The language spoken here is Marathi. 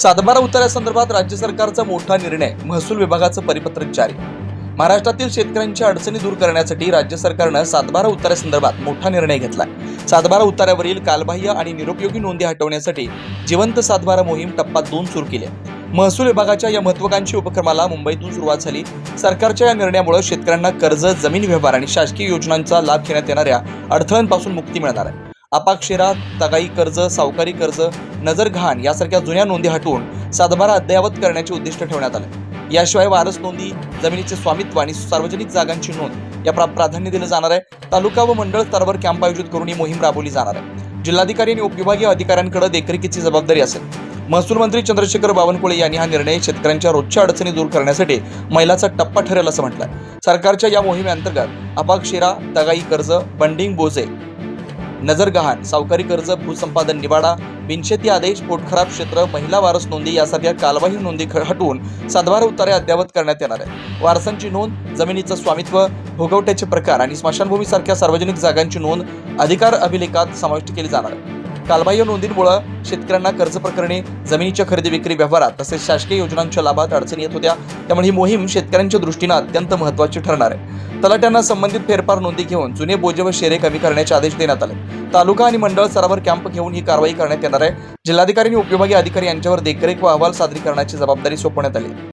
सातबारा उतार्यासंदर्भात राज्य सरकारचा मोठा निर्णय महसूल विभागाचं परिपत्रक जारी. महाराष्ट्रातील शेतकऱ्यांच्या अडचणी दूर करण्यासाठी राज्य सरकारनं सातबारा उतार्यासंदर्भात मोठा निर्णय घेतला सातबारा उतार्यावरील कालबाह्य आणि निरुपयोगी नोंदी हटवण्यासाठी जिवंत सातबारा मोहीम टप्पा दोन सुरू केली. महसूल विभागाच्या या महत्वाकांक्षी उपक्रमाला मुंबईतून सुरुवात झाली. सरकारच्या या निर्णयामुळे शेतकऱ्यांना कर्ज जमीन व्यवहार आणि शासकीय योजनांचा लाभ घेण्यात येणाऱ्या अडथळ्यांपासून मुक्ती मिळणार आहे. अपाक्षेरा तगाई कर्ज सावकारी कर्ज नजर घाण यासारख्या जुन्या नोंदी हटवून सातबारा अद्ययावत करण्याचे उद्दिष्ट ठेवण्यात आले. याशिवाय वारस नोंदी जमिनीचे स्वामित्व आणि सार्वजनिक जागांची नोंद या प्रा- प्राधान्य दिलं जाणार आहे. तालुका व मंडळ स्तरावर कॅम्प आयोजित करून ही मोहीम राबवली जाणार आहे. जिल्हाधिकारी आणि उपविभागीय अधिकाऱ्यांकडे देखरेखीची जबाबदारी असेल. महसूल मंत्री चंद्रशेखर बावनकुळे यांनी हा निर्णय शेतकऱ्यांच्या रोजच्या अडचणी दूर करण्यासाठी मैलाचा टप्पा ठरेल असं म्हटलंय. सरकारच्या या मोहिमेअंतर्गत अपाक्षेरा तगाई कर्ज बंडिंग बोजे नजर गहाण सावकारी कर्ज भूसंपादन निवाडा बिनशेती आदेश पोटखराब क्षेत्र महिला वारस नोंदी यासारख्या कालवाही नोंदी हटवून सातबारा उतारे अद्यावत करण्यात येणार आहे वारसांची नोंद जमिनीचं स्वामित्व भोगवट्याचे प्रकार आणि स्मशानभूमीसारख्या सार्वजनिक जागांची नोंद अधिकार अभिलेखात समाविष्ट केली जाणार आहे. कालबाह्य नोंदींमुळे शेतकऱ्यांना कर्ज प्रकरणी जमिनीच्या खरेदी विक्री व्यवहारात तसेच शासकीय योजनांच्या लाभात अडचणी येत होत्या. त्यामुळे ही मोहीम शेतकऱ्यांच्या दृष्टीनं अत्यंत महत्त्वाची ठरणार आहे. तलाट्यांना संबंधित फेरफार नोंदी घेऊन जुने बोजे व शेरे कमी करण्याचे आदेश देण्यात आले. तालुका आणि मंडळ स्तरावर कॅम्प घेऊन ही कारवाई करण्यात येणार आहे. जिल्हाधिकारी आणि उपविभागीय अधिकारी यांच्यावर देखरेख व अहवाल सादरीकरणाची जबाबदारी सोपवण्यात आली.